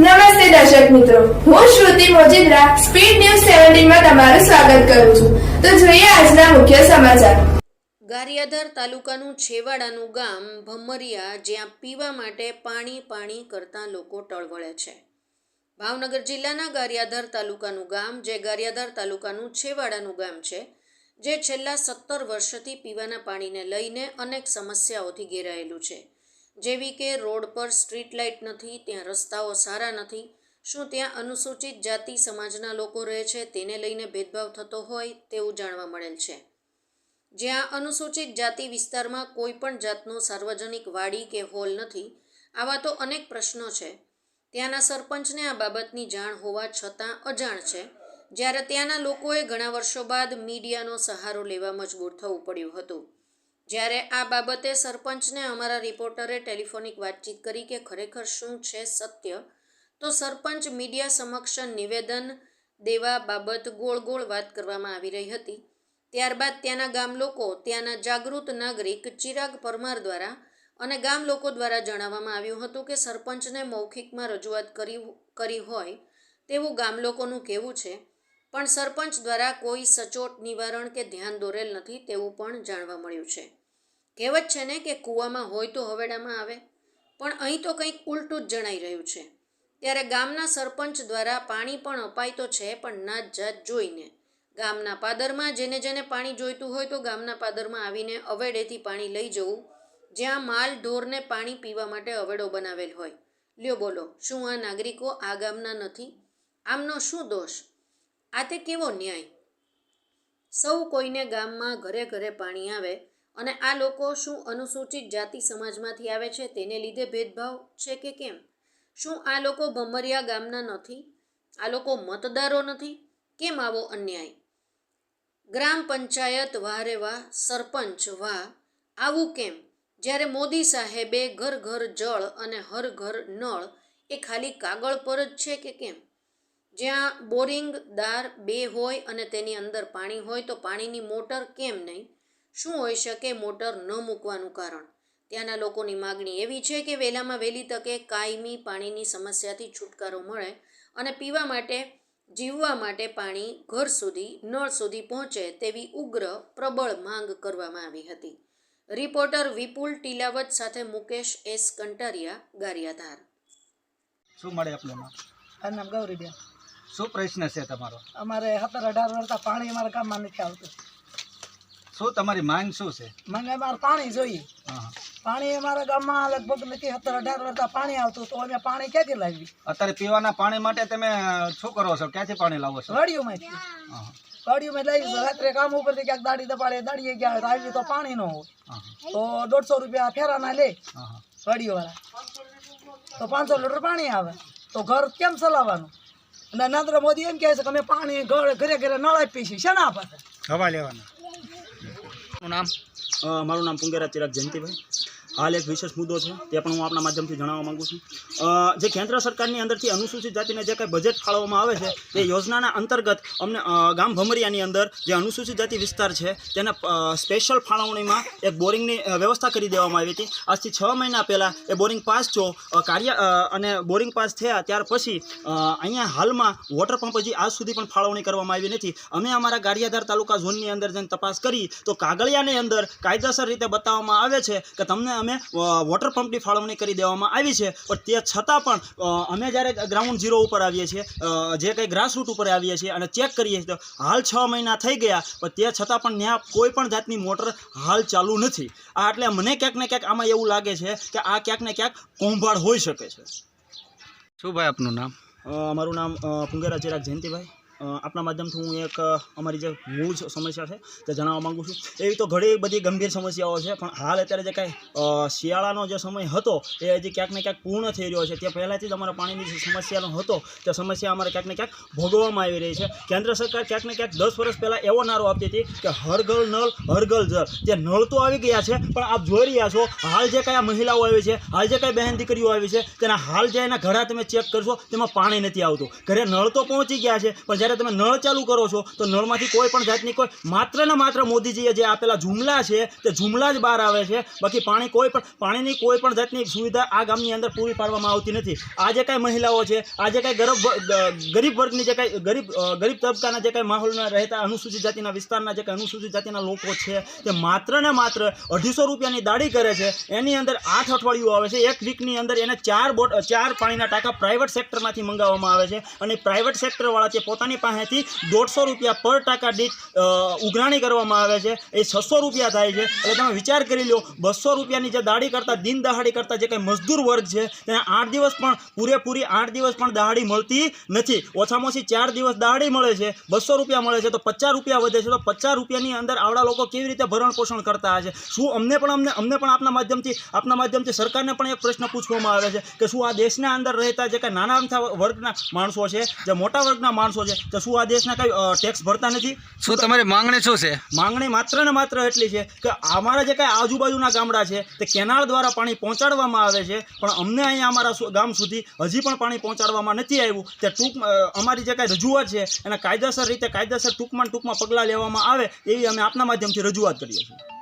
નમસ્તે દર્શક મિત્રો. હું શ્રુતિ મોજીદ્રા, સ્પીડ ન્યૂઝ સેવન્ટીનમાં તમારું સ્વાગત કરું છું. તો જોઈએ આજના મુખ્ય સમાચાર. ગારિયાધાર તાલુકાનું છેવાડાનું ગામ ભમરિયા, જ્યાં પીવા માટે પાણી પાણી કરતા લોકો ટળવળે છે. ભાવનગર જિલ્લાના ગારિયાધાર તાલુકાનું ગામ, જે ગારિયાધાર તાલુકાનું છેવાડાનું ગામ છે, જે છેલ્લા સત્તર વર્ષથી પીવાના પાણીને લઈને અનેક સમસ્યાઓથી ઘેરાયેલું છે. જેવી કે રોડ પર સ્ટ્રીટ લાઇટ નથી, ત્યાં રસ્તાઓ સારા નથી, શું ત્યાં અનુસૂચિત જાતિ સમાજના લોકો રહે છે તેને લઈને ભેદભાવ થતો હોય તેવું જાણવા મળેલ છે. જ્યાં અનુસૂચિત જાતિ વિસ્તારમાં કોઈ પણ જાતનો સાર્વજનિક વાડી કે હોલ નથી, આવા તો અનેક પ્રશ્નો છે. ત્યાંના સરપંચને આ બાબતની જાણ હોવા છતાં અજાણ છે. જ્યારે ત્યાંના લોકોએ ઘણા વર્ષો બાદ મીડિયાનો સહારો લેવા મજબૂર થવું પડ્યું હતું. જ્યારે આ બાબતે સરપંચને અમારા રિપોર્ટરે ટેલિફોનિક વાતચીત કરી કે ખરેખર શું છે સત્ય, તો સરપંચ મીડિયા સમક્ષ નિવેદન દેવા બાબત ગોળ ગોળ વાત કરવામાં આવી રહી હતી. ત્યારબાદ ત્યાંના ગામ લોકો, ત્યાંના જાગૃત નાગરિક ચિરાગ પરમાર દ્વારા અને ગામ લોકો દ્વારા જણાવવામાં આવ્યું હતું કે સરપંચને મૌખિકમાં રજૂઆત કરી કરી હોય તેવું ગામ લોકોનું કહેવું છે. પણ સરપંચ દ્વારા કોઈ સચોટ નિવારણ કે ધ્યાન દોરેલ નથી તેવું પણ જાણવા મળ્યું છે. કહેવત છે ને કે કૂવામાં હોય તો હવેડામાં આવે. પણ અહીં તો કંઈક ઉલટું જ જણાઈ રહ્યું છે. ત્યારે ગામના સરપંચ દ્વારા પાણી પણ અપાય તો છે, પણ નાત જાત જોઈને. ગામના પાદરમાં જેને જેને પાણી જોઈતું હોય તો ગામના પાદરમાં આવીને અવેડેથી પાણી લઈ જવું. જ્યાં માલ ઢોરને પાણી પીવા માટે અવેડો બનાવેલ હોય. લ્યો બોલો, શું આ નાગરિકો આ ગામના નથી? આમનો શું દોષ? આ તે કેવો ન્યાય? સૌ કોઈને ગામમાં ઘરે ઘરે પાણી આવે અને આ લોકો શું અનુસૂચિત જાતિ સમાજમાંથી આવે છે તેને લીધે ભેદભાવ છે કે કેમ? શું આ લોકો ભમરિયા ગામના નથી? આ લોકો મતદારો નથી? કેમ આવો અન્યાય? ગ્રામ પંચાયત વારે વાહ, સરપંચ વાહ, આવું કેમ? જ્યારે મોદી સાહેબે ઘર ઘર જળ અને હર ઘર નળ, એ ખાલી કાગળ પર જ છે કે કેમ? જ્યાં બોરિંગ દાર બે હોય અને તેની અંદર પાણી હોય તો પાણીની મોટર કેમ નહીં? શું હોઈ શકે મોટર ન મૂકવાનું કારણ? ત્યાંના લોકોની માગણી એવી છે કે વહેલામાં વહેલી તકે કાયમી પાણીની સમસ્યાથી છુટકારો મળે અને પીવા માટે, જીવવા માટે પાણી ઘર સુધી, નળ સુધી પહોંચે તેવી ઉગ્ર, પ્રબળ માંગ કરવામાં આવી હતી. રિપોર્ટર વિપુલ ટીલાવત સાથે મુકેશ એસ કંટારિયા ગારિયાધાર. શું મળે આપનું નામ મારું નામ શું પ્રશ્ન છે તમારો? અમારે સત્તર અઢાર વર્ષ પાણી અમારા ગામમાં નથી આવતું. શું તમારી માંગ શું છે? મને અમારે પાણી જોઈએ. પાણી અમારા ગામમાં લગભગ નથી સત્તર અઢાર વર્ષ પાણી આવતું તો અમે પાણી ક્યાંથી લાવી અત્યારે પીવાના પાણી માટે તમે શું કરો છો? ક્યાંથી પાણી લાવો છો? વાડીઓમાંથી વાડીઓમાં લાવી રાત્રે કામ ઉપરથી ક્યાંક દાડી દપાડે દાડીએ ગયા આવી તો પાણી ન હોય. તો દોઢસો રૂપિયા ફેરાના લે. વાડીઓવાળા. તો પાંચસો લીટર પાણી આવે. તો ઘર કેમ ચલાવવાનું? નરેન્દ્ર મોદી એમ કહે છે કે અમે પાણી ઘર ઘરે ઘરે નળ આપીએ છીએ. શેના પાસે? હવા લેવાના. નામ મારું નામ પુંગેરા ચિરાગ જયંતિભાઈ. હાલ એક વિશેષ મુદ્દો છે, તે પણ હું આપણા માધ્યમથી જણાવવા માગું છું. જે કેન્દ્ર સરકારની અંદરથી અનુસૂચિત જાતિને જે કંઈ બજેટ ફાળવવામાં આવે છે, તે યોજનાના અંતર્ગત અમને ગામ ભમરિયાની અંદર જે અનુસૂચિત જાતિ વિસ્તાર છે, તેને સ્પેશિયલ ફાળવણીમાં એક બોરિંગની વ્યવસ્થા કરી દેવામાં આવી હતી. આજથી છ મહિના પહેલાં એ બોરિંગ પાસ જો કાર્ય અને બોરિંગ પાસ થયા ત્યાર પછી અહીંયા હાલમાં વોટર પંપ હજી આજ સુધી પણ ફાળવણી કરવામાં આવી નથી. અમે અમારા ગારિયાધાર તાલુકા ઝોનની અંદર જઈને તપાસ કરી, તો કાગળિયાની અંદર કાયદેસર રીતે બતાવવામાં આવે છે કે તમને અમે વોટર પંપની ફાળવણી કરી દેવામાં આવી છે. પણ તે છતાં પણ અમે જ્યારે ગ્રાઉન્ડ ઝીરો ઉપર આવીએ છીએ જે કંઈ ગ્રાસરૂટ ઉપર આવીએ છીએ અને ચેક કરીએ છીએ તો હાલ છ મહિના થઈ ગયા પણ તે છતાં પણ ત્યાં કોઈ પણ જાતની મોટર હાલ ચાલુ નથી. આ એટલે મને ક્યાંક ને ક્યાંક આમાં એવું લાગે છે કે આ ક્યાંક ને ક્યાંક કૌભાંડ હોઈ શકે છે. શું ભાઈ આપનું નામ? અમારું મારું નામ પુંગેરા ચિરાગ જયંતિભાઈ. આપના માધ્યમથી હું એક અમારી જે મૂળ સમસ્યા છે તે જણાવવા માગું છું. એવી તો ઘણી બધી ગંભીર સમસ્યાઓ છે, પણ હાલ અત્યારે જે કાંઈ શિયાળાનો જે સમય હતો, એ હજી ક્યાંક ને ક્યાંક પૂર્ણ થઈ રહ્યો છે. તે પહેલાંથી જ અમારા પાણીની જે સમસ્યાનો હતો, તે સમસ્યા અમારે ક્યાંક ને ક્યાંક ભોગવવામાં આવી રહી છે. કેન્દ્ર સરકાર ક્યાંક ને ક્યાંક દસ વર્ષ પહેલાં એવો નારો આપતી હતી કે હરગલ નળ, હરગલ જળ. જે નળ તો આવી ગયા છે, પણ આપ જોઈ રહ્યા છો, હાલ જે કાંઈ મહિલાઓ આવી છે, હાલ જે કાંઈ બહેન દીકરીઓ આવી છે, તેના હાલ જે એના ઘડા તમે ચેક કરશો, તેમાં પાણી નથી આવતું. ઘરે નળ તો પહોંચી ગયા છે, પણ જ્યારે જ્યારે તમે નળ ચાલુ કરો છો, તો નળમાંથી કોઈ પણ જાતની કોઈ, માત્ર ને માત્ર મોદીજીએ જે આપેલા જુમલા છે, તે જુમલા જ બહાર આવે છે. બાકી પાણી કોઈ પણ, પાણીની કોઈ પણ જાતની સુવિધા આ ગામની અંદર પૂરી પાડવામાં આવતી નથી. આ જે કાંઈ મહિલાઓ છે, આ જે કાંઈ ગરીબ ગરીબ વર્ગની જે કાંઈ, ગરીબ ગરીબ તબકાના જે કાંઈ માહોલના રહેતા, અનુસૂચિત જાતિના વિસ્તારના જે કાંઈ અનુસૂચિત જાતિના લોકો છે, તે માત્ર ને માત્ર અઢીસો રૂપિયાની દાડી કરે છે. એની અંદર આઠ અઠવાડિયું આવે છે. એક વીકની અંદર એને ચાર બોટ, ચાર પાણીના ટાંકા પ્રાઇવેટ સેક્ટરમાંથી મંગાવવામાં આવે છે. અને પ્રાઇવેટ સેક્ટરવાળા તે પોતાની પાસેથી દોઢસો રૂપિયા પર ટાંકા દીઠ ઉઘરાણી કરવામાં આવે છે. એ છસો રૂપિયા થાય છે. એટલે તમે વિચાર કરી લો, બસો રૂપિયાની જે દાડી કરતાં, દિન દહાડી કરતાં જે કંઈ મજદૂર વર્ગ છે, તેને આઠ દિવસ પણ, પૂરેપૂરી આઠ દિવસ પણ દહાડી મળતી નથી. ઓછામાં ઓછી ચાર દિવસ દહાડી મળે છે, બસો રૂપિયા મળે છે, તો પચાસ રૂપિયા વધે છે. તો પચાસ રૂપિયાની અંદર આવડા લોકો કેવી રીતે ભરણ પોષણ કરતા હશે? શું અમને પણ, અમને અમને પણ આપના માધ્યમથી આપના માધ્યમથી સરકારને પણ એક પ્રશ્ન પૂછવામાં આવે છે કે શું આ દેશના અંદર રહેતા જે કાંઈ નાના અમથા વર્ગના માણસો છે, જે મોટા વર્ગના માણસો છે તો શું આ દેશના કંઈ ટેક્સ ભરતા નથી? શું તમારી માંગણી શું છે? માંગણી માત્ર ને માત્ર એટલી છે કે અમારા જે કાંઈ આજુબાજુના ગામડા છે તે કેનાલ દ્વારા પાણી પહોંચાડવામાં આવે છે પણ અમને અહીંયા અમારા ગામ સુધી હજી પણ પાણી પહોંચાડવામાં નથી આવ્યું. તે ટૂંક અમારી જે કાંઈ રજૂઆત છે એના કાયદેસર રીતે કાયદેસર ટૂંકમાં ટૂંકમાં પગલાં લેવામાં આવે એવી અમે આપના માધ્યમથી રજૂઆત કરીએ છીએ.